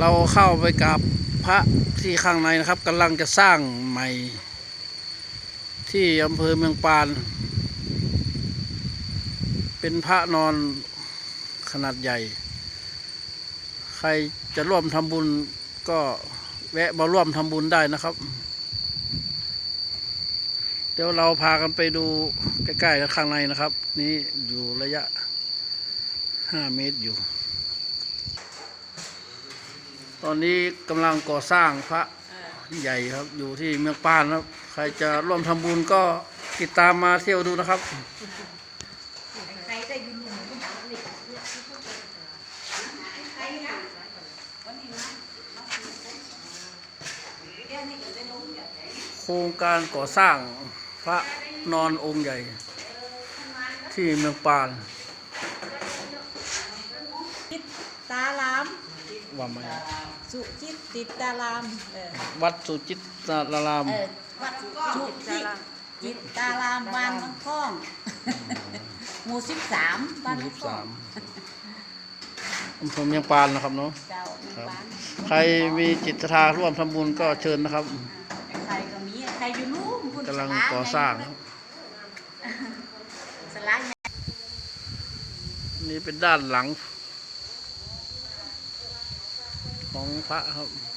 เราเข้าไปกับพระที่ข้างในนะครับกำลังจะสร้างใหม่ ที่อำเภอเมืองปาน เป็นพระนอนขนาดใหญ่ ใครจะร่วมทำบุญก็แวะมาร่วมทำบุญได้นะครับ เดี๋ยวเราพากันไปดูใกล้ๆกับข้างในนะครับ นี้อยู่ระยะ 5 เมตรอยู่ อนนี้กำลังก่อสร้างพระใหญ่ครับ อยู่ที่เมืองปานครับ ใครจะร่วมทำบุญก็ติดตามมาเที่ยวดูนะครับ โครงการก่อสร้างพระนอนองค์ใหญ่ ที่เมืองปานตาราม ว่าไหมสุจิตติตารามเออวัดสุจิตตาราม เออวัดสุจิตจิตตารามบ้านน้องท่องหมู่สิบสามบ้านหน้มู่องสิบท่อสางมอำเภอเมืองปานนะครับเนาะเจ้าหมู่บ้านใครมีจิตศรัทธาร่วมทำบุญก็เชิญนะครับ ใครก็มีใครอยู่นู้นคุณกำลังก่อสร้างครับสลายไงนี่เป็นด้านหลัง ของพระครับ